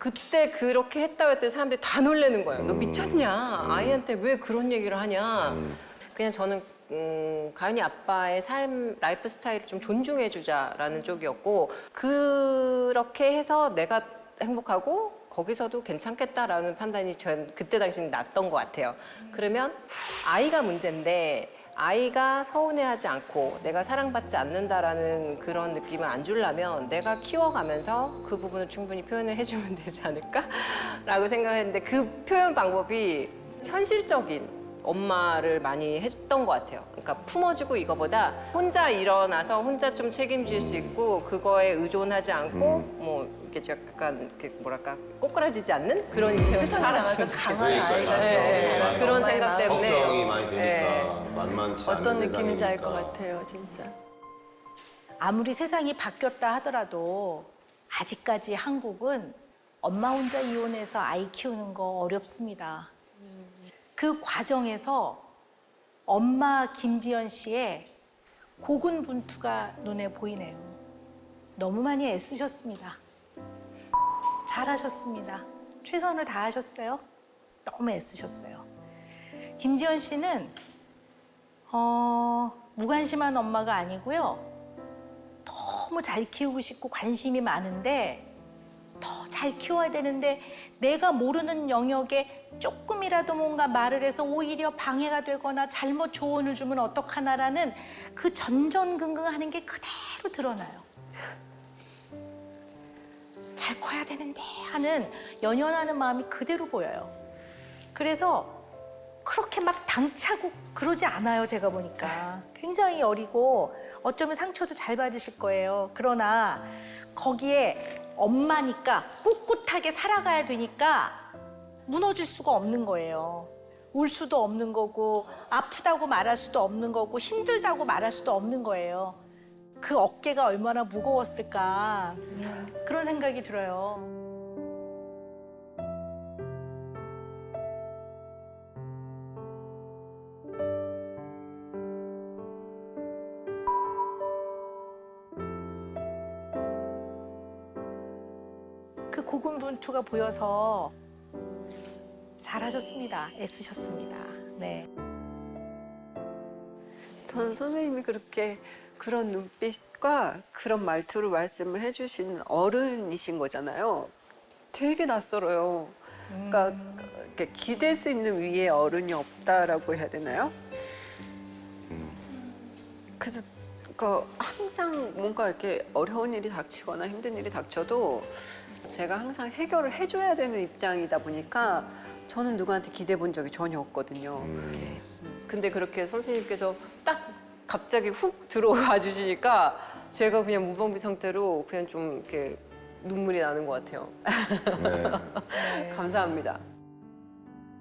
그때 그렇게 했다고 했더니 사람들이 다 놀라는 거예요. 너 미쳤냐? 아이한테 왜 그런 얘기를 하냐? 그냥 저는 음, 가연이 아빠의 삶 라이프 스타일을 좀 존중해 주자라는 쪽이었고 그렇게 해서 내가 행복하고 거기서도 괜찮겠다라는 판단이 전 그때 당시는 났던 것 같아요. 그러면 아이가 문제인데 아이가 서운해하지 않고 내가 사랑받지 않는다라는 그런 느낌을 안 주려면 내가 키워가면서 그 부분을 충분히 표현을 해주면 되지 않을까 라고 생각했는데 그 표현 방법이 현실적인 엄마를 많이 했던 것 같아요. 그러니까 품어주고 이거보다 혼자 일어나서 혼자 좀 책임질 수 있고 그거에 의존하지 않고 뭐 이렇게 약간 이렇게 뭐랄까 꼬꾸라지지 않는 그런 인생을 살았으면 좋겠어요. 그러니까 네, 맞죠. 네, 맞죠. 그런 생각 때문에 걱정이 많이 되니까 네. 만만치 않은 어떤 느낌인지 알 것 세상이니까. 같아요, 진짜. 아무리 세상이 바뀌었다 하더라도 아직까지 한국은 엄마 혼자 이혼해서 아이 키우는 거 어렵습니다. 그 과정에서 엄마 김지연 씨의 고군분투가 눈에 보이네요. 너무 많이 애쓰셨습니다. 잘하셨습니다. 최선을 다하셨어요. 너무 애쓰셨어요. 김지연 씨는 어, 무관심한 엄마가 아니고요. 너무 잘 키우고 싶고 관심이 많은데 더 잘 키워야 되는데 내가 모르는 영역에 조금이라도 뭔가 말을 해서 오히려 방해가 되거나 잘못 조언을 주면 어떡하나라는 그 전전긍긍하는 게 그대로 드러나요. 잘 커야 되는데 하는 연연하는 마음이 그대로 보여요. 그래서 그렇게 막 당차고 그러지 않아요, 제가 보니까. 굉장히 어리고 어쩌면 상처도 잘 받으실 거예요. 그러나 거기에 엄마니까 꿋꿋하게 살아가야 되니까 무너질 수가 없는 거예요. 울 수도 없는 거고, 아프다고 말할 수도 없는 거고, 힘들다고 말할 수도 없는 거예요. 그 어깨가 얼마나 무거웠을까. 그런 생각이 들어요. 그 고군분투가 보여서 잘하셨습니다. 애쓰셨습니다. 네. 전 선생님이 그렇게 그런 눈빛과 그런 말투로 말씀을 해주신 어른이신 거잖아요. 되게 낯설어요. 그러니까 이렇게 기댈 수 있는 위에 어른이 없다라고 해야 되나요? 그래서 그러니까 항상 뭔가 이렇게 어려운 일이 닥치거나 힘든 일이 닥쳐도 제가 항상 해결을 해줘야 되는 입장이다 보니까 저는 누구한테 기대 본 적이 전혀 없거든요. 근데 그렇게 선생님께서 딱 갑자기 훅 들어와 주시니까 제가 그냥 무방비 상태로 그냥 좀 이렇게 눈물이 나는 것 같아요. 네. 감사합니다.